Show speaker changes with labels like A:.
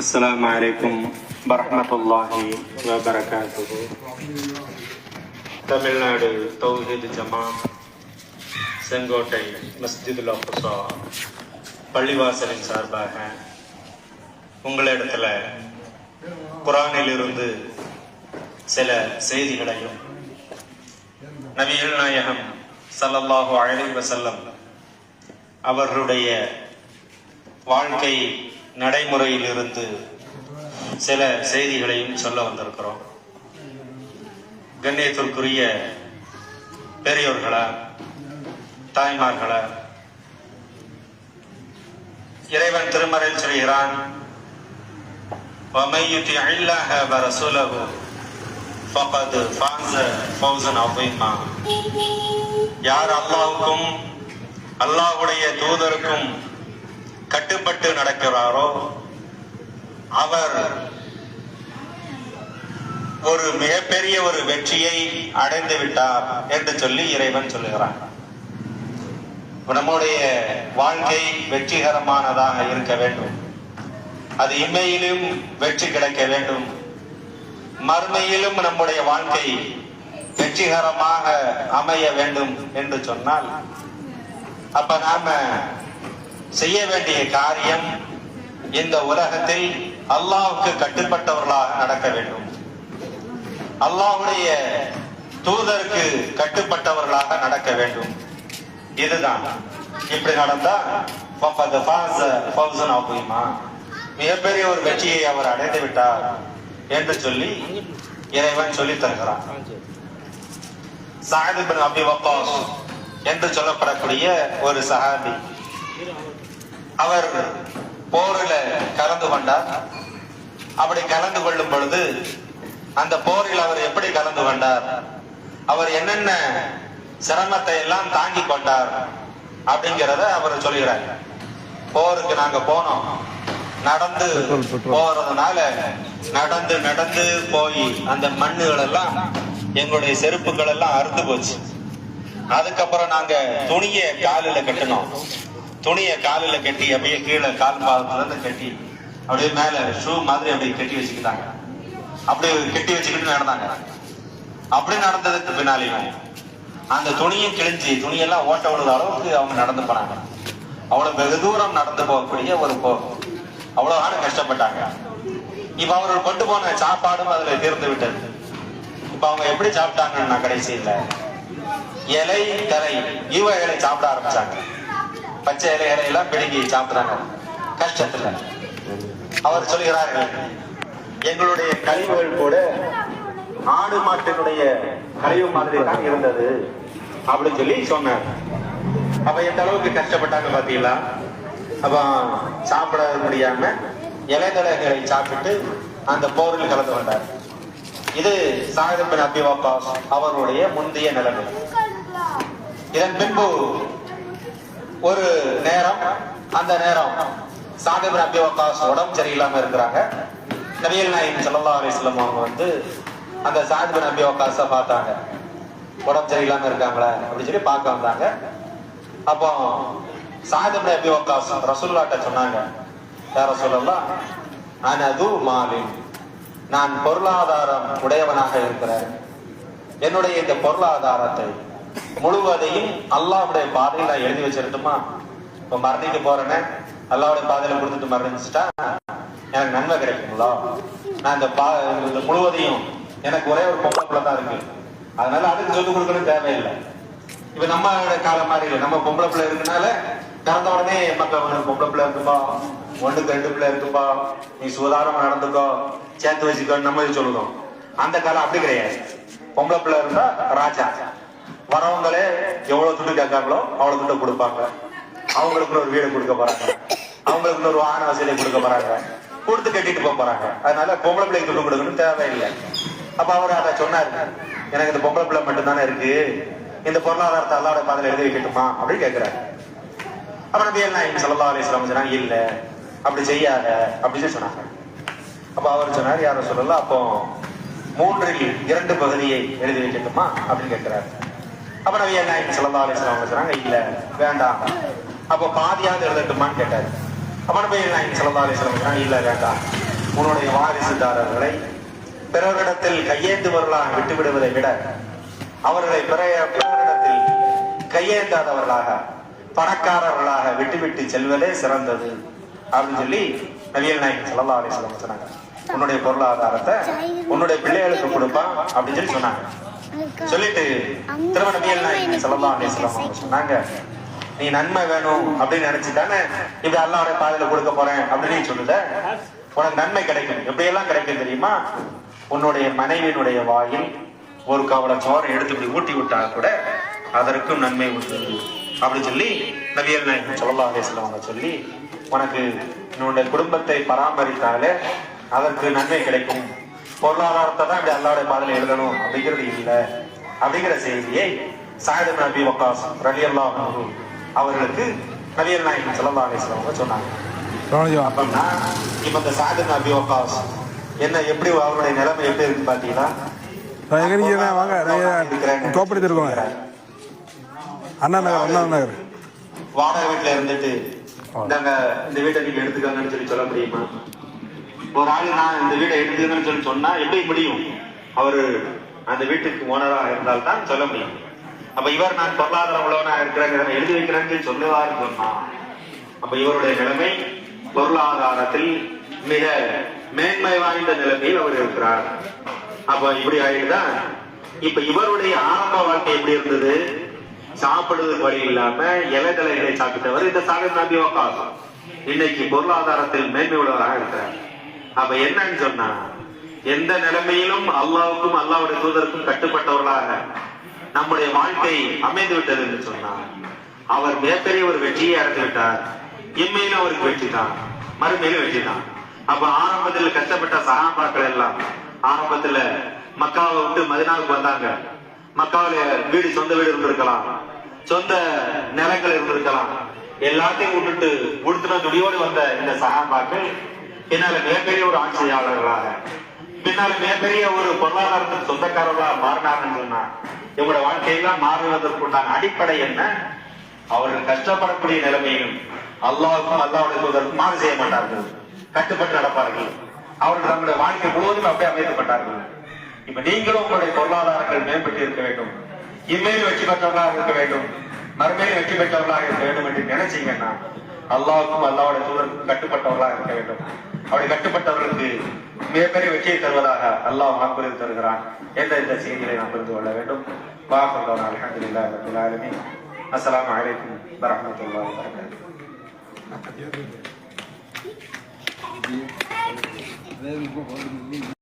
A: السلام عليكم ورحمة الله وبركاته தமிழ்நாடு தௌஹீத் ஜமா செங்கோட்டை மஸ்ஜிதுல் அப்சா பள்ளிவாசலின் சார்பாக உங்களிடத்துல குரானிலிருந்து சில செய்திகளையும் நபிகள் நாயகம் ஸல்லல்லாஹு அலைஹி வஸல்லம் அவர்களுடைய வாழ்க்கை நடைமுறையிலிருந்து சில செய்திகளையும் சொல்ல வந்திருக்கிறோம் கண்ணியத்திற்குரிய பெரியோர்களா தாய்மார்களா இறைவன் திருமறையில் சொல்கிறான் وَمَن يُطِعِ اللَّهَ وَرَسُولَهُ فَقَدْ فَازَ فَوْزًا عَظِيمًا யார் அல்லாஹ்வுக்கும் அல்லாஹ்வுடைய தூதருக்கும் கட்டுப்பட்டு நடக்கிறாரோ அவர் ஒரு மிகப்பெரிய ஒரு வெற்றியை அடைந்து விட்டார் என்று சொல்லி இறைவன் சொல்லுகிறான். நம்முடைய வாழ்க்கை வெற்றிகரமானதாக இருக்க வேண்டும். அது இம்மையிலும் வெற்றி கிடைக்க வேண்டும். மறுமையிலும் நம்முடைய வாழ்க்கை வெற்றிகரமாக அமைய வேண்டும் என்று சொன்னால் அப்ப நாம செய்ய வேண்டிய காரியம் இந்த உலகத்தில் அல்லாவுக்கு கட்டுப்பட்டவர்களாக நடக்க வேண்டும். அல்லாஹ்வுடைய தூதருக்கு கட்டுப்பட்டவர்களாக நடக்க வேண்டும். இதுதான். இப்படி நடந்தா மிகப்பெரிய ஒரு வெற்றியை அவர் அடைந்து விட்டார் என்று சொல்லி இறைவன் சொல்லித் தருகிறான். சாயத் அபி வப்பாஸ் என்று சொல்லப்படக்கூடிய ஒரு சஹாபி. அவர் போரில் கலந்து கொண்டார். அப்படி கலந்து கொள்ளும் பொழுது அந்த போரில் அவர் எப்படி கலந்து கொண்டார்? அவர் என்னென்ன சிரமத்தை எல்லாம் தாங்கி கொண்டார் அப்படிங்கிறத அவர் சொல்கிறார். போருக்கு நாங்க போனோம். நடந்து போறதுனால நடந்து நடந்து போய் அந்த மண்ணுகள் எல்லாம் எங்களுடைய செருப்புகள் எல்லாம் அறுத்து போச்சு. அதுக்கப்புறம் நாங்க துணியை காலில் கட்டினோம். துணியை காலில் கட்டி அப்படியே கீழே கால் பாதத்துல கட்டி அப்படியே மேல ஷூ மாதிரி அப்படியே கட்டி வச்சுக்கிட்டாங்க. அப்படியே கட்டி வச்சுக்கிட்டு நடந்தாங்க. அப்படி நடந்ததுக்கு பின்னாலேயும் அந்த துணியும் கிழிஞ்சு துணியெல்லாம் ஓட்ட விழுத அளவுக்கு அவங்க நடந்து போனாங்க. அவ்வளவு வெகு தூரம் நடந்து போகக்கூடிய ஒரு போ அவ்வளவு ஆளும் கஷ்டப்பட்டாங்க. இப்ப அவர்கள் கொண்டு போன சாப்பாடும் அதுல தீர்ந்து விட்டது. இப்ப அவங்க எப்படி சாப்பிட்டாங்கன்னா கடைசியில் இலை தரை இலை சாப்பிட ஆரம்பிச்சாங்க. பச்சை இலைகளை எல்லாம் பிடுங்கி சாப்பிடுறாங்க. கஷ்டத்துல. அவர் சொல்கிறார்கள் எங்களுடைய கழிவுகள் கூட ஆடு மாட்டினுடைய கழிவு மாதிரி தான் இருந்தது அப்படின்னு சொல்லி சொன்னார். அப்ப எந்த அளவுக்கு கஷ்டப்பட்டாங்க பாத்தீங்களா? அப்ப சாப்பிட முடியாம இலைதலைகளை சாப்பிட்டு அந்த போரில் கலந்து கொண்டார். இது சாகிபின் அபி வக்காஸ் அவர்களுடைய முந்தைய நிலைமை. இதன் பின்பு ஒரு நேரம் அந்த நேரம் சாகிபின் அபி வக்காஸ் உடம்பு சரியில்லாம இருக்கிறாங்க. நபியல் நாயின் சல்லா அலிஸ்லாம் அவங்க வந்து அந்த சாகிபின் அபி வக்காஸ பார்த்தாங்க. உடம்பு சரியில்லாம இருக்காங்களே அப்படின்னு சொல்லி பார்க்க வந்தாங்க. அப்போ சாகிபின் அபி வக்காஸ் ரசுல்லாட்ட சொன்னாங்க யார சொல்லலாம் அனது அது மாலின். நான் பொருளாதாரம் உடையவனாக இருக்கிறேன். என்னுடைய இந்த பொருளாதாரத்தை முழுவதையும் அல்லாவுடைய பாதையில் நான் எழுதி வச்சிருட்டுமா இப்ப மரணிக்க போறேன்னு அல்லாவுடைய பாதையில கொடுத்துட்டு மரணிச்சுட்டா எனக்கு நன்மை கிடைக்குங்களா? நான் இந்த பா இந்த முழுவதையும் எனக்கு ஒரே ஒரு பொம்பளை பிள்ளை தான் இருக்கு. அதனால அதுக்கு சொல்லிக் கொடுக்கணும் தேவையில்லை. இப்ப நம்ம காலம் மாதிரி இல்லை. நம்ம பொம்பளை பிள்ளை இருக்கனால பிறந்த உடனே மக்கள் பொம்பளை பிள்ளை இருக்குப்பா. ஒண்ணுக்கு ரெண்டு பிள்ளை இருக்குப்பா. நீ சுதாரமா நடந்துக்கோ. சேர்த்து வச்சுக்கோன்னு நம்ம சொல்லுவோம் அந்த காலம் அப்படி கிடையாது. பொம்பளை பிள்ளை இருந்தா ராஜா. வரவங்களே எவ்வளவு துட்டு கேட்காங்களோ அவ்வளவு துட்டு கொடுப்பாங்க. அவங்களுக்கு ஒரு வீடு கொடுக்க போறாங்க. அவங்களுக்கு ஒரு வாகன வசதியை கொடுக்க போறாங்க. கொடுத்து கட்டிட்டு போக போறாங்க. அதனால பொம்பளை பிள்ளைக்கு துட்டு கொடுக்கணும்னு தேவையில்லை. அப்ப அவர் அதை சொன்னாரு. எனக்கு இந்த பொம்பளை பிள்ளை மட்டும் தானே இருக்கு. இந்த பொருளாதாரத்தை அல்லாட பாதையில எழுதி வைக்கட்டுமா? அப்படின்னு கேட்கிறாரு அப்ப நபி நாயகம் ஸல்லல்லாஹு அலைஹி சொன்னாங்க இல்ல அப்படி செய்யாத அப்படின்னு சொன்னாங்க. அப்ப அவர் சொன்னார் யாரும் சொல்லல அப்போ மூன்றில் இரண்டு பகுதியை எழுதி வைக்கட்டுமா? அப்படின்னு கேட்கிறாரு அப்ப நபி நாயகம் ஸல்லல்லாஹு அலைஹி வஸல்லம் இல்ல வேண்டாம். அப்ப பாதியாவது எழுதட்டுமான்னு கேட்டாரு. அப்ப நபி நாயகம் ஸல்லல்லாஹு அலைஹி வஸல்லம் இல்ல வேண்டாம். உன்னுடைய வாரிசுதாரர்களை பிறரிடத்தில் கையேந்துவர்களாக விட்டு விடுவதை விட அவர்களை பிற பிறரிடத்தில் கையேந்தாதவர்களாக பணக்காரர்களாக விட்டுவிட்டு செல்வதே சிறந்தது. அப்படின்னு சொல்லி நவியல் நாயகன் ஸல்லல்லாஹு அலைஹி வஸல்லம் சொன்னாங்க உன்னுடைய பொருளாதாரத்தை உன்னுடைய பிள்ளைகளுக்கு கொடுப்பான் அப்படின்னு சொல்லி சொன்னாங்க. சொல்லிட்டு திருமண நபியல் நாயகன் ஸல்லல்லாஹு அலைஹி வஸல்லம் அவங்க சொன்னாங்க. நீ நன்மை வேணும் அப்படின்னு நினைச்சுதானே இப்படி அல்லாஹ்வுடைய பாதையில கொடுக்க போறேன் அப்படின்னு சொல்லுத உனக்கு நன்மை கிடைக்கும் எப்படியெல்லாம் கிடைக்கும் தெரியுமா? உன்னுடைய மனைவியினுடைய வாயில் ஒரு கவலை சோறை எடுத்து இப்படி ஊட்டி விட்டா கூட அதற்கும் நன்மை உண்டு அப்படின்னு சொல்லி ஸல்லல்லாஹு அலைஹி வஸல்லம் அவங்க சொல்லி உனக்கு உன்னுடைய குடும்பத்தை பராமரித்தாலே அதற்கு நன்மை கிடைக்கும். பொருளாதாரத்தை தான் இப்படி அல்லாவுடைய பாதையில எழுதணும் அப்படிங்கிறது இல்லை. அப்படிங்கிற செய்தியை சாயது நபி வக்காஸ் ரலி அல்லாஹ் அவர்களுக்கு அலைஹி வஸல்லம் அவங்க சொன்னாங்க. அப்பன்னா இப்ப இந்த சாயது நபி வக்காஸ் என்ன எப்படி அவருடைய நிலைமை எப்படி இருக்கு பாத்தீங்களா?
B: நான் எங்க இருக்கீங்க வாங்க நான் கோப்படி இருக்கோங்க. அண்ணா நகர் அண்ணா நகர்.
A: வாடகை வீட்டுல இருந்துட்டு நாங்க இந்த வீட்டை நீங்க எடுத்துக்கங்கன்னு சொல்லி சொல்ல முடியுமா? ஒரு ஆள் நான் இந்த வீடை எடுத்துக்கணும்னு சொல்லி சொன்னா எப்படி முடியும்? அவர் அந்த வீட்டுக்கு ஓனரா இருந்தால் தான் சொல்ல முடியும். அப்ப இவர் நான் பொருளாதார உள்ளவனா இருக்கிறேன் இதை எழுதி வைக்கிறேன்னு சொல்லுவார் சொன்னா அப்ப இவருடைய நிலைமை பொருளாதாரத்தில் மிக மேன்மை வாய்ந்த நிலைமையில் அவர் இருக்கிறார். அப்ப இப்படி ஆயிடுதான் இப்ப இவருடைய ஆரம்ப வாழ்க்கை எப்படி இருந்தது? சாப்பிடுவதற்கு வழி இல்லாம இலைதலைகளை சாப்பிட்டவர் இந்த சாகர் நம்பி உக்காசம் இன்னைக்கு பொருளாதாரத்தில் மேன்மை உள்ளவராக இருக்கிறார். அப்ப என்னன்னு சொன்னா எந்த நிலைமையிலும் அல்லாவுக்கும் அல்லாவுடைய தூதருக்கும் கட்டுப்பட்டவர்களாக நம்முடைய வாழ்க்கை அமைந்து விட்டது என்று சொன்னார் அவர் மிகப்பெரிய ஒரு வெற்றியை அடைந்து விட்டார் இம்மையில அவருக்கு வெற்றி தான். மறுமையிலும் வெற்றி தான். அப்ப ஆரம்பத்தில் கஷ்டப்பட்ட சகாபாக்கள் எல்லாம் ஆரம்பத்துல மக்காவை விட்டு மதினாவுக்கு வந்தாங்க. மக்காவில வீடு சொந்த வீடு இருந்திருக்கலாம். சொந்த நிலங்கள் இருந்திருக்கலாம். எல்லாத்தையும் விட்டுட்டு உடுத்துன துணியோடு வந்த இந்த சகாபாக்கள் பின்னால மிகப்பெரிய ஒரு ஆட்சியாளர்களாக பின்னால் மிகப்பெரிய ஒரு பொருளாதாரத்தின் சொந்தக்காரர்களாக மாறினாங்கன்னு சொன்னா இவங்களோட வாழ்க்கையெல்லாம் மாறுவதற்குண்டான அடிப்படை என்ன? அவர்கள் கஷ்டப்படக்கூடிய நிலைமையும் அல்லாவுக்கும் அல்லாவுடைய தூதருக்கும் மாறு செய்ய மாட்டார்கள் கட்டுப்பட்டு நடப்பார்கள். அவர்கள் தங்களுடைய வாழ்க்கை முழுவதும் அப்படியே அமைக்கப்பட்டார்கள் இப்ப நீங்களும் உங்களுடைய பொருளாதாரங்கள் மேம்பட்டு இருக்க வேண்டும். இம்மையிலும் வெற்றி பெற்றவர்களாக இருக்க வேண்டும். மறுமையில் வெற்றி பெற்றவர்களாக இருக்க வேண்டும் என்று நினைச்சீங்கன்னா அல்லாவுக்கும் அல்லாவுடைய தூதருக்கும் கட்டுப்பட்டவர்களாக இருக்க வேண்டும். அப்படி கட்டுப்பட்டவர்களுக்கு மிகப்பெரிய வெற்றியை தருவதாக அல்லாஹ் வாக்குறுதி தருகிறான். எந்த இந்த செய்திகளை நாம் புரிந்து கொள்ள வேண்டும்? வாக்குறோம் அலமதுல்லா ரபில் ஆலமீன். அஸ்ஸலாமு அலைக்கும் வரஹ்மத்துல்லாஹி வபரகாத்துஹு.